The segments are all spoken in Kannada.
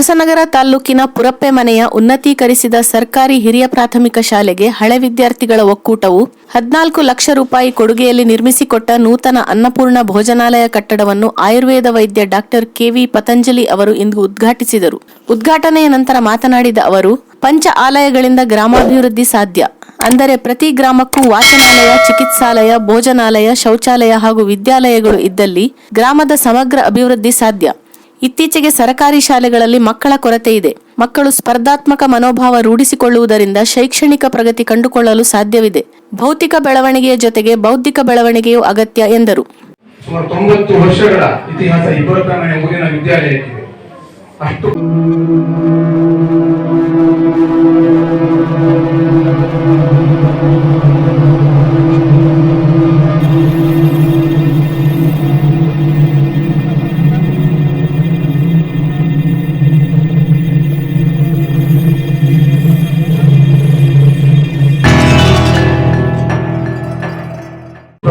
ಹೊಸನಗರ ತಾಲೂಕಿನ ಪುರಪ್ಪೆ ಮನೆಯ ಉನ್ನತೀಕರಿಸಿದ ಸರ್ಕಾರಿ ಹಿರಿಯ ಪ್ರಾಥಮಿಕ ಶಾಲೆಗೆ ಹಳೆ ವಿದ್ಯಾರ್ಥಿಗಳ ಒಕ್ಕೂಟವು ಹದಿನಾಲ್ಕು ಲಕ್ಷ ರೂಪಾಯಿ ಕೊಡುಗೆಯಲ್ಲಿ ನಿರ್ಮಿಸಿಕೊಟ್ಟ ನೂತನ ಅನ್ನಪೂರ್ಣ ಭೋಜನಾಲಯ ಕಟ್ಟಡವನ್ನು ಆಯುರ್ವೇದ ವೈದ್ಯ ಡಾಕ್ಟರ್ ಕೆವಿ ಪತಂಜಲಿ ಅವರು ಇಂದು ಉದ್ಘಾಟಿಸಿದರು. ಉದ್ಘಾಟನೆಯ ನಂತರ ಮಾತನಾಡಿದ ಅವರು, ಪಂಚ ಆಲಯಗಳಿಂದ ಗ್ರಾಮಾಭಿವೃದ್ಧಿ ಸಾಧ್ಯ. ಅಂದರೆ ಪ್ರತಿ ಗ್ರಾಮಕ್ಕೂ ವಾಚನಾಲಯ, ಚಿಕಿತ್ಸಾಲಯ, ಭೋಜನಾಲಯ, ಶೌಚಾಲಯ ಹಾಗೂ ವಿದ್ಯಾಲಯಗಳು ಇದ್ದಲ್ಲಿ ಗ್ರಾಮದ ಸಮಗ್ರ ಅಭಿವೃದ್ಧಿ ಸಾಧ್ಯ. ಇತ್ತೀಚೆಗೆ ಸರಕಾರಿ ಶಾಲೆಗಳಲ್ಲಿ ಮಕ್ಕಳ ಕೊರತೆ ಇದೆ. ಮಕ್ಕಳು ಸ್ಪರ್ಧಾತ್ಮಕ ಮನೋಭಾವ ರೂಢಿಸಿಕೊಳ್ಳುವುದರಿಂದ ಶೈಕ್ಷಣಿಕ ಪ್ರಗತಿ ಕಂಡುಕೊಳ್ಳಲು ಸಾಧ್ಯವಿದೆ. ಭೌತಿಕ ಬೆಳವಣಿಗೆಯ ಜೊತೆಗೆ ಬೌದ್ಧಿಕ ಬೆಳವಣಿಗೆಯೂ ಅಗತ್ಯ, ಎಂದರು. ವರ್ಷಗಳ ಇತಿಹಾಸ ಅಷ್ಟು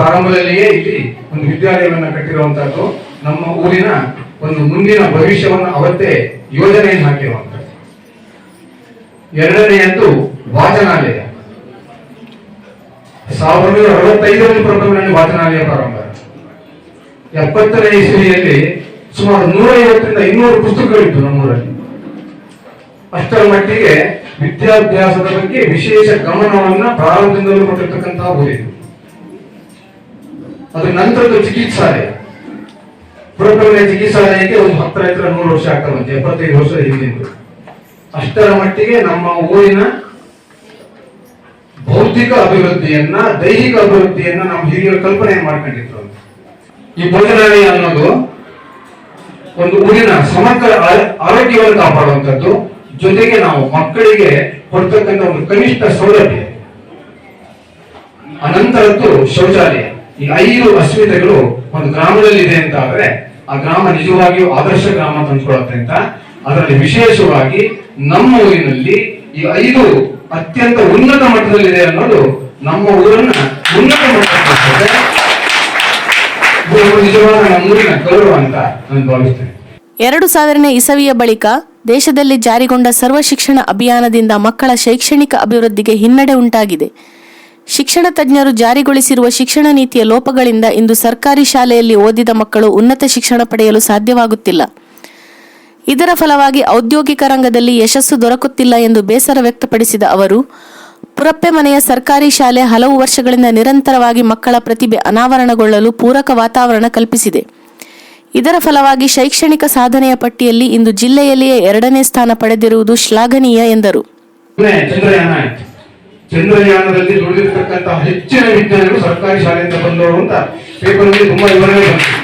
ಪ್ರಾರಂಭದಲ್ಲಿಯೇ ಇಲ್ಲಿ ಒಂದು ವಿದ್ಯಾಲಯವನ್ನ ಕಟ್ಟಿರುವಂತಹದ್ದು. ನಮ್ಮ ಊರಿನ ಒಂದು ಮುಂದಿನ ಭವಿಷ್ಯವನ್ನು ಅವತ್ತೇ ಯೋಜನೆಯನ್ನು ಹಾಕಿರುವಂತದ್ದು ಎರಡನೆಯದ್ದು ವಾಚನಾಲಯ. ಸಾವಿರದ ಅರವತ್ತೈದರಲ್ಲಿ ಪ್ರಥಮದಲ್ಲಿ ವಾಚನಾಲಯ ಪ್ರಾರಂಭ ಎಪ್ಪತ್ತನೇ ಇಸವಿಯಲ್ಲಿ ಸುಮಾರು ನೂರೈವತ್ತರಿಂದ ಇನ್ನೂರು ಪುಸ್ತಕಗಳಿತ್ತು ನಮ್ಮೂರಲ್ಲಿ. ಅಷ್ಟರ ಮಟ್ಟಿಗೆ ವಿದ್ಯಾಭ್ಯಾಸದ ಬಗ್ಗೆ ವಿಶೇಷ ಗಮನವನ್ನ ಪ್ರಾರಂಭದಿಂದಲೂ ಕೊಟ್ಟಿರ್ತಕ್ಕಂತಹ ಊರಿದು. ಅದ್ರ ನಂತರದ ಚಿಕಿತ್ಸಾಲಯ. ಪುರಪ್ರಮಣೆ ಚಿಕಿತ್ಸಾಲಯಕ್ಕೆ ಒಂದು ಹತ್ತರ ಹತ್ತಿರ ನೂರು ವರ್ಷ ಆಗ್ತಾ ಎಪ್ಪತ್ತೈದು ವರ್ಷ ಹಿಂದಿಂದು ಅಷ್ಟರ ಮಟ್ಟಿಗೆ ನಮ್ಮ ಊರಿನ ಭೌತಿಕ ಅಭಿವೃದ್ಧಿಯನ್ನ, ದೈಹಿಕ ಅಭಿವೃದ್ಧಿಯನ್ನ ನಮ್ಮ ಹಿರಿಯರು ಕಲ್ಪನೆ ಮಾಡ್ಕೊಂಡಿದ್ರು. ಈ ಭೋಜನಾಲಯ ಅನ್ನೋದು ಒಂದು ಊರಿನ ಸಮಗ್ರ ಆರೋಗ್ಯವನ್ನು ಕಾಪಾಡುವಂಥದ್ದು. ಜೊತೆಗೆ ನಾವು ಮಕ್ಕಳಿಗೆ ಕೊಡ್ತಕ್ಕಂಥ ಒಂದು ಕನಿಷ್ಠ ಸೌಲಭ್ಯ. ಅನಂತರದ್ದು ಶೌಚಾಲಯ. ಈ ಐದು ಅಸ್ಮಿತೆಗಳು ಒಂದು ಗ್ರಾಮದಲ್ಲಿ ಇದೆ ಅಂತ ಆದ್ರೆ ಆ ಗ್ರಾಮ ನಿಜವಾಗಿಯೂ ಆದರ್ಶ ಗ್ರಾಮ ಅಂತ ಅನ್ಸ್ಕೊಳತ್ತೆ ಅಂತ. ಅದರಲ್ಲಿ ವಿಶೇಷವಾಗಿ ನಮ್ಮ ಊರಿನಲ್ಲಿ ಈ ಐದು ಅತ್ಯಂತ ಉನ್ನತ ಮಟ್ಟದಲ್ಲಿದೆ ಅನ್ನೋದು ನಮ್ಮ ಊರನ್ನ ಉನ್ನತ ನಿಜವಾದ ನಮ್ಮೂರಿನ ಗೌರವ ಅಂತ ನಾನು ಭಾವಿಸ್ತೇನೆ. ಎರಡು ಸಾವಿರನೇ ಇಸವಿಯ ಬಳಿಕ ದೇಶದಲ್ಲಿ ಜಾರಿಗೊಂಡ ಸರ್ವ ಶಿಕ್ಷಣ ಅಭಿಯಾನದಿಂದ ಮಕ್ಕಳ ಶೈಕ್ಷಣಿಕ ಅಭಿವೃದ್ಧಿಗೆ ಹಿನ್ನಡೆ ಉಂಟಾಗಿದೆ. ಶಿಕ್ಷಣ ತಜ್ಞರು ಜಾರಿಗೊಳಿಸಿರುವ ಶಿಕ್ಷಣ ನೀತಿಯ ಲೋಪಗಳಿಂದ ಇಂದು ಸರ್ಕಾರಿ ಶಾಲೆಯಲ್ಲಿ ಓದಿದ ಮಕ್ಕಳು ಉನ್ನತ ಶಿಕ್ಷಣ ಪಡೆಯಲು ಸಾಧ್ಯವಾಗುತ್ತಿಲ್ಲ. ಇದರ ಫಲವಾಗಿ ಔದ್ಯೋಗಿಕ ರಂಗದಲ್ಲಿ ಯಶಸ್ಸು ದೊರಕುತ್ತಿಲ್ಲ ಎಂದು ಬೇಸರ ವ್ಯಕ್ತಪಡಿಸಿದ ಅವರು, ಪುರಪ್ಪೆ ಮನೆಯ ಸರ್ಕಾರಿ ಶಾಲೆ ಹಲವು ವರ್ಷಗಳಿಂದ ನಿರಂತರವಾಗಿ ಮಕ್ಕಳ ಪ್ರತಿಭೆ ಅನಾವರಣಗೊಳ್ಳಲು ಪೂರಕ ವಾತಾವರಣ ಕಲ್ಪಿಸಿದೆ. ಇದರ ಫಲವಾಗಿ ಶೈಕ್ಷಣಿಕ ಸಾಧನೆಯ ಪಟ್ಟಿಯಲ್ಲಿ ಇಂದು ಜಿಲ್ಲೆಯಲ್ಲಿಯೇ ಎರಡನೇ ಸ್ಥಾನ ಪಡೆದಿರುವುದು ಶ್ಲಾಘನೀಯ ಎಂದರು. ಚಂದ್ರಯಾನದಲ್ಲಿ ದುಡಿದಿರ್ತಕ್ಕಂತಹ ಹೆಚ್ಚಿನ ವಿಜ್ಞಾನಿಗಳು ಸರ್ಕಾರಿ ಶಾಲೆಯಿಂದ ಬಂದವರು ಅಂತ ಪೇಪರ್ನಲ್ಲಿ ತುಂಬಾ ವಿವರಣೆ ಬಂತು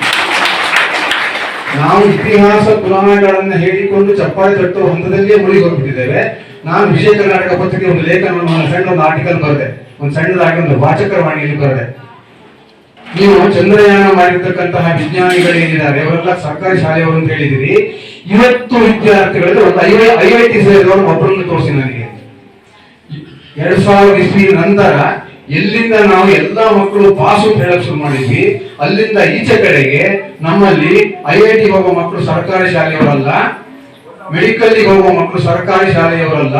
ನಾವು ಇತಿಹಾಸ ಪುರಾಣಗಳನ್ನ ಹೇಳಿಕೊಂಡು ಚಪ್ಪಾಳೆ ತಟ್ಟುವ ಹಂತದಲ್ಲಿಯೇ ಮುಳುಗಿ ಹೋಗ್ಬಿಟ್ಟಿದ್ದೇವೆ. ನಾನು ವಿಜಯ ಕರ್ನಾಟಕ ಪತ್ರಿಕೆ ಒಂದು ಲೇಖನವನ್ನು ಸಣ್ಣ ಒಂದು ಆರ್ಟಿಕಲ್ ಬರೆದೆ. ಒಂದು ಸಣ್ಣದಾಗಿ ಒಂದು ವಾಚಕರವಾಣಿಯಲ್ಲಿ ಬರೆದೆ. ನೀವು ಚಂದ್ರಯಾನ ಮಾಡಿರ್ತಕ್ಕಂತಹ ವಿಜ್ಞಾನಿಗಳೇನಿದ್ದಾರೆ ಅವರೆಲ್ಲ ಸರ್ಕಾರಿ ಶಾಲೆಯವರು ಅಂತ ಹೇಳಿದಿರಿ ಇವತ್ತು ವಿದ್ಯಾರ್ಥಿಗಳಲ್ಲಿ ಒಂದು ಐ ಐ ಟಿ ಸೇರಿದವರು ಒಬ್ಬರನ್ನು ತೋರಿಸಿ ನನಗೆ. ಎರಡ್ ಸಾವಿರದ ಇಸ್ವಿ ನಂತರ ಎಲ್ಲಿಂದ ನಾವು ಎಲ್ಲ ಮಕ್ಕಳು ಪಾಸು ಶುರು ಮಾಡಿದ್ವಿ. ಅಲ್ಲಿಂದ ಈಚೆ ಕಡೆಗೆ ನಮ್ಮಲ್ಲಿ ಐ ಐ ಟಿ ಹೋಗುವ ಮಕ್ಕಳು ಸರ್ಕಾರಿ ಶಾಲೆಯವರಲ್ಲ ಮೆಡಿಕಲ್ ಹೋಗುವ ಮಕ್ಕಳು ಸರ್ಕಾರಿ ಶಾಲೆಯವರಲ್ಲ,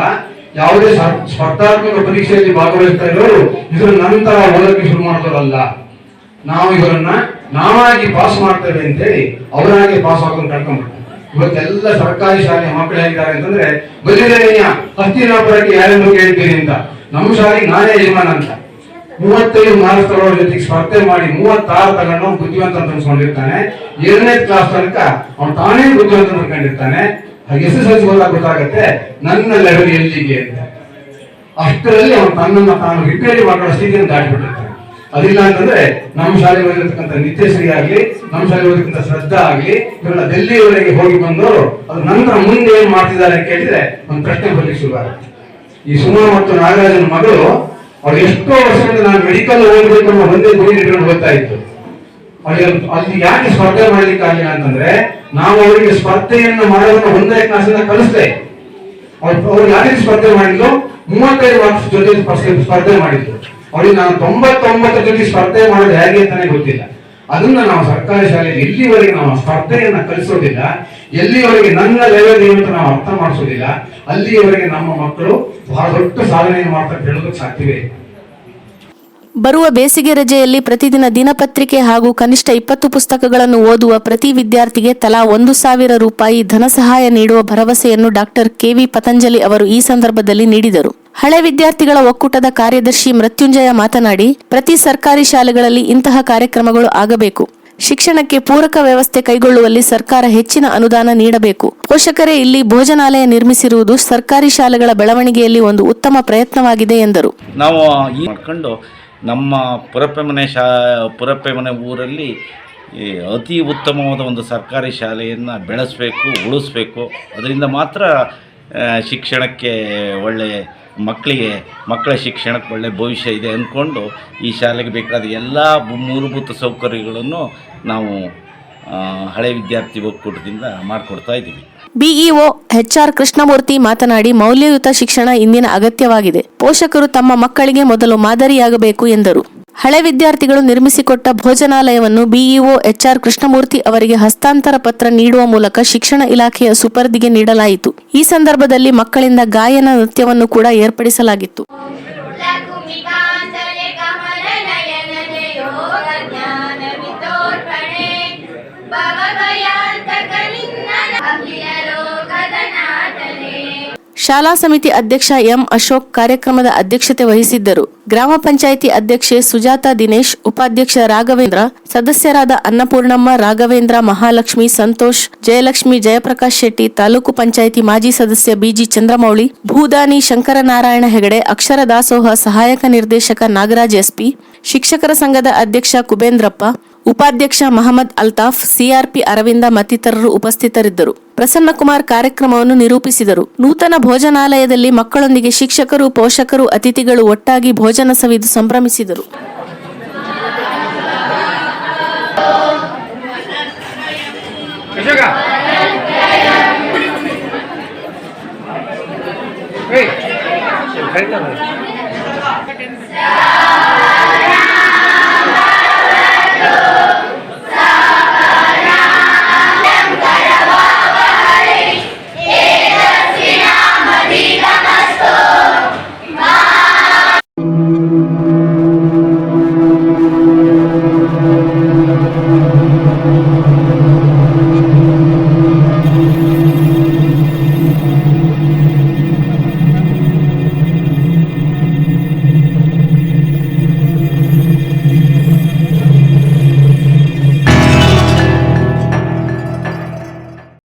ಯಾವುದೇ ಸ್ಪರ್ಧಾತ್ಮಕ ಪರೀಕ್ಷೆಯಲ್ಲಿ ಭಾಗವಹಿಸ್ತಾ ಇರೋರು ಇದರ ನಂತರ ಓದಕ್ಕೆ ಶುರು ಮಾಡಿದವರಲ್ಲ. ನಾವು ಇವರನ್ನ ನಾವಾಗಿ ಪಾಸ್ ಮಾಡ್ತೇವೆ ಅಂತೇಳಿ ಅವರಾಗಿ ಪಾಸ್ ಆಗೋದು ಕಳ್ಕೊಂಡ್ಬಿಟ್ಟು ಇವತ್ತೆಲ್ಲ ಸರ್ಕಾರಿ ಶಾಲೆ ಮಕ್ಕಳು ಅಂತಂದ್ರೆ ಬಂದಿದ್ದೇನೆಯ ಹಸ್ತಿನಾಪುರಕ್ಕೆ ಯಾರನ್ನು ಕೇಳ್ತೀನಿ ಅಂತ. ನಮ್ಮ ಶಾಲೆಗೆ ನಾನೇ ಯಜಮಾನ ಅಂತ. ಮೂವತ್ತೈದು ಮಾರ್ಕ್ಸ್ ತಗೊಳ್ಳೋ ಜೊತೆಗೆ ಸ್ಪರ್ಧೆ ಮಾಡಿ ಮೂವತ್ತಾರು ತಗೊಂಡು ಬುದ್ಧಿವಂತ ಅಂತ ಅನ್ಸ್ಕೊಂಡಿರ್ತಾನೆ. ಎರಡನೇ ಕ್ಲಾಸ್ ತನಕ ಅವ್ನು ತಾನೇ ಬುದ್ಧಿವಂತ ಅನ್ಕೊಂಡಿರ್ತಾನೆ. ಎಸ್ ಎಸ್ ಎಲ್ ಸಿ ಗೊತ್ತಾಗತ್ತೆ, ನನ್ನ ಲೆವೆಲ್ ಎಲ್ಲಿಗೆ ಅಂತ. ಅಷ್ಟರಲ್ಲಿ ಅವನು ತನ್ನನ್ನು ತಾನು ರಿಪೇರಿ ಮಾಡೋ ಸ್ಥಿತಿಯನ್ನು ದಾಟಿಬಿಟ್ಟಿರ್ತಾನೆ. ಅದಿಲ್ಲ ಅಂತಂದ್ರೆ ನಮ್ಮ ಶಾಲೆ ಓದಿರ್ತಕ್ಕಂಥ ನಿತ್ಯಶ್ರೀ ಆಗ್ಲಿ, ನಮ್ಮ ಶಾಲೆ ಓದಿರ್ತಕ್ಕಂಥ ಶ್ರದ್ಧಾ ಆಗ್ಲಿ, ಇವೆಲ್ಲ ದೆಲ್ಲಿಯವರೆಗೆ ಹೋಗಿ ಬಂದು ಅದ್ರ ನಂತರ ಮುಂದೆ ಏನ್ ಮಾಡ್ತಿದ್ದಾರೆ ಕೇಳಿದ್ರೆ ಒಂದು ಪ್ರಶ್ನೆ ಬರ್ಲಿಕ್ಕೆ ಶುರುವಾಗುತ್ತೆ ಈ ಸುಮಾ ಮತ್ತು ನಾಗರಾಜನ ಮಗಳು ಅವ್ರು ಎಷ್ಟೋ ವರ್ಷದಿಂದ ನಾನು ಮೆಡಿಕಲ್ ಓದಬೇಕು ಅನ್ನೋ ಒಂದೇ ಗುರಿ ಇಟ್ಕೊಂಡು ಹೋಗ್ತಾ ಇತ್ತು. ಅಲ್ಲಿ ಯಾಕೆ ಸ್ಪರ್ಧೆ ಮಾಡ್ಲಿಕ್ಕೆ ಆಗಿಲ್ಲ ಅಂತಂದ್ರೆ, ನಾವು ಅವರಿಗೆ ಸ್ಪರ್ಧೆಯನ್ನು ಮಾಡೋದನ್ನ ಒಂದನೇ ಕ್ಲಾಸಿಂದ ಕಲಿಸ್ದೆ. ಅವ್ರು ಅವ್ರು ಯಾರಿಗೆ ಸ್ಪರ್ಧೆ ಮಾಡಿದ್ರು ಮೂವತ್ತೈದು ಮಾರ್ಕ್ಸ್ ಜೊತೆ ಸ್ಪರ್ಧೆ ಸ್ಪರ್ಧೆ ಅವಳಿಗೆ ನಾನು ತೊಂಬತ್ತೊಂಬತ್ತರ ಜೊತೆ ಸ್ಪರ್ಧೆ ಮಾಡೋದು ಹೇಗೆ ಅಂತಾನೆ ಗೊತ್ತಿಲ್ಲ. ಅದನ್ನ ನಾವು ಸರ್ಕಾರಿ ಶಾಲೆಯಲ್ಲಿ ಎಲ್ಲಿವರೆಗೆ ನಾವು ಸ್ಪರ್ಧೆಯನ್ನ ಕಲಿಸೋದಿಲ್ಲ. ಎಲ್ಲಿವರೆಗೆ ನನ್ನ ಲೆವೆಲ್ ಏನು ಅಂತ ನಾವು ಅರ್ಥ ಮಾಡಿಸೋದಿಲ್ಲ. ಅಲ್ಲಿಯವರೆಗೆ ನಮ್ಮ ಮಕ್ಕಳು ಬಹಳ ದೊಡ್ಡ ಸಾಧನೆಯನ್ನು ಮಾಡ್ತಾ ಹೇಳೋದಕ್ಕೆ ಸಾಧ್ಯವೇ. ಬರುವ ಬೇಸಿಗೆ ರಜೆಯಲ್ಲಿ ಪ್ರತಿದಿನ ದಿನಪತ್ರಿಕೆ ಹಾಗೂ ಕನಿಷ್ಠ ಇಪ್ಪತ್ತು ಪುಸ್ತಕಗಳನ್ನು ಓದುವ ಪ್ರತಿ ವಿದ್ಯಾರ್ಥಿಗೆ ತಲಾ ಒಂದು ಸಾವಿರ ರೂಪಾಯಿ ಧನ ಸಹಾಯ ನೀಡುವ ಭರವಸೆಯನ್ನು ಡಾಕ್ಟರ್ ಕೆವಿ ಪತಂಜಲಿ ಅವರು ಈ ಸಂದರ್ಭದಲ್ಲಿ ನೀಡಿದರು. ಹಳೆ ವಿದ್ಯಾರ್ಥಿಗಳ ಒಕ್ಕೂಟದ ಕಾರ್ಯದರ್ಶಿ ಮೃತ್ಯುಂಜಯ ಮಾತನಾಡಿ, ಪ್ರತಿ ಸರ್ಕಾರಿ ಶಾಲೆಗಳಲ್ಲಿ ಇಂತಹ ಕಾರ್ಯಕ್ರಮಗಳು ಆಗಬೇಕು. ಶಿಕ್ಷಣಕ್ಕೆ ಪೂರಕ ವ್ಯವಸ್ಥೆ ಕೈಗೊಳ್ಳುವಲ್ಲಿ ಸರ್ಕಾರ ಹೆಚ್ಚಿನ ಅನುದಾನ ನೀಡಬೇಕು. ಪೋಷಕರೇ ಇಲ್ಲಿ ಭೋಜನಾಲಯ ನಿರ್ಮಿಸಿರುವುದು ಸರ್ಕಾರಿ ಶಾಲೆಗಳ ಬೆಳವಣಿಗೆಯಲ್ಲಿ ಒಂದು ಉತ್ತಮ ಪ್ರಯತ್ನವಾಗಿದೆ ಎಂದರು. ನಾವು ನಮ್ಮ ಪುರಪ್ಪೆ ಮನೆ ಶಾ ಪುರಪ್ಪೆ ಮನೆ ಊರಲ್ಲಿ ಅತಿ ಉತ್ತಮವಾದ ಒಂದು ಸರ್ಕಾರಿ ಶಾಲೆಯನ್ನು ಬೆಳೆಸಬೇಕು, ಉಳಿಸ್ಬೇಕು. ಅದರಿಂದ ಮಾತ್ರ ಶಿಕ್ಷಣಕ್ಕೆ ಒಳ್ಳೆಯ ಮಕ್ಕಳಿಗೆ, ಮಕ್ಕಳ ಶಿಕ್ಷಣಕ್ಕೆ ಒಳ್ಳೆಯ ಭವಿಷ್ಯ ಇದೆ ಅಂದ್ಕೊಂಡು ಈ ಶಾಲೆಗೆ ಬೇಕಾದ ಎಲ್ಲ ಮೂಲಭೂತ ಸೌಕರ್ಯಗಳನ್ನು ನಾವು ಹಳೆ ವಿದ್ಯಾರ್ಥಿ ಒಕ್ಕೂಟದಿಂದ ಮಾಡಿಕೊಡ್ತಾ ಇದ್ದೀವಿ. ಬಿಇಒ ಎಚ್ಆರ್ ಕೃಷ್ಣಮೂರ್ತಿ ಮಾತನಾಡಿ, ಮೌಲ್ಯಯುತ ಶಿಕ್ಷಣ ಇಂದಿನ ಅಗತ್ಯವಾಗಿದೆ. ಪೋಷಕರು ತಮ್ಮ ಮಕ್ಕಳಿಗೆ ಮೊದಲು ಮಾದರಿಯಾಗಬೇಕು ಎಂದರು. ಹಳೆ ವಿದ್ಯಾರ್ಥಿಗಳು ನಿರ್ಮಿಸಿಕೊಟ್ಟ ಭೋಜನಾಲಯವನ್ನು ಬಿಇಒ ಎಚ್ಆರ್ ಕೃಷ್ಣಮೂರ್ತಿ ಅವರಿಗೆ ಹಸ್ತಾಂತರ ಪತ್ರ ನೀಡುವ ಮೂಲಕ ಶಿಕ್ಷಣ ಇಲಾಖೆಯ ಸುಪರ್ದಿಗೆ ನೀಡಲಾಯಿತು. ಈ ಸಂದರ್ಭದಲ್ಲಿ ಮಕ್ಕಳಿಂದ ಗಾಯನ ನೃತ್ಯವನ್ನು ಕೂಡ ಏರ್ಪಡಿಸಲಾಗಿತ್ತು. ಲಕುಮಿಕಾಂತಲೆ ಶಾಲಾ ಸಮಿತಿ ಅಧ್ಯಕ್ಷ ಎಂ ಅಶೋಕ್ ಕಾರ್ಯಕ್ರಮದ ಅಧ್ಯಕ್ಷತೆ ವಹಿಸಿದ್ದರು. ಗ್ರಾಮ ಪಂಚಾಯಿತಿ ಅಧ್ಯಕ್ಷೆ ಸುಜಾತ ದಿನೇಶ್, ಉಪಾಧ್ಯಕ್ಷ ರಾಘವೇಂದ್ರ, ಸದಸ್ಯರಾದ ಅನ್ನಪೂರ್ಣಮ್ಮ, ರಾಘವೇಂದ್ರ, ಮಹಾಲಕ್ಷ್ಮಿ ಸಂತೋಷ್, ಜಯಲಕ್ಷ್ಮಿ ಜಯಪ್ರಕಾಶ್ ಶೆಟ್ಟಿ, ತಾಲೂಕು ಪಂಚಾಯಿತಿ ಮಾಜಿ ಸದಸ್ಯ ಬಿಜಿ ಚಂದ್ರಮೌಳಿ, ಭೂದಾನಿ ಶಂಕರನಾರಾಯಣ ಹೆಗಡೆ, ಅಕ್ಷರ ದಾಸೋಹ ಸಹಾಯಕ ನಿರ್ದೇಶಕ ನಾಗರಾಜ್ ಎಸ್ಪಿ, ಶಿಕ್ಷಕರ ಸಂಘದ ಅಧ್ಯಕ್ಷ ಕುಬೇಂದ್ರಪ್ಪ ಉಪಾಧ್ಯಕ್ಷ ಮಹಮ್ಮದ್ ಅಲ್ತಾಫ್, ಸಿಆರ್ಪಿ ಅರವಿಂದ ಮತ್ತಿತರರು ಉಪಸ್ಥಿತರಿದ್ದರು. ಪ್ರಸನ್ನಕುಮಾರ್ ಕಾರ್ಯಕ್ರಮವನ್ನು ನಿರೂಪಿಸಿದರು. ನೂತನ ಭೋಜನಾಲಯದಲ್ಲಿ ಮಕ್ಕಳೊಂದಿಗೆ ಶಿಕ್ಷಕರು, ಪೋಷಕರು, ಅತಿಥಿಗಳು ಒಟ್ಟಾಗಿ ಭೋಜನ ಸವಿದು ಸಂಭ್ರಮಿಸಿದರು.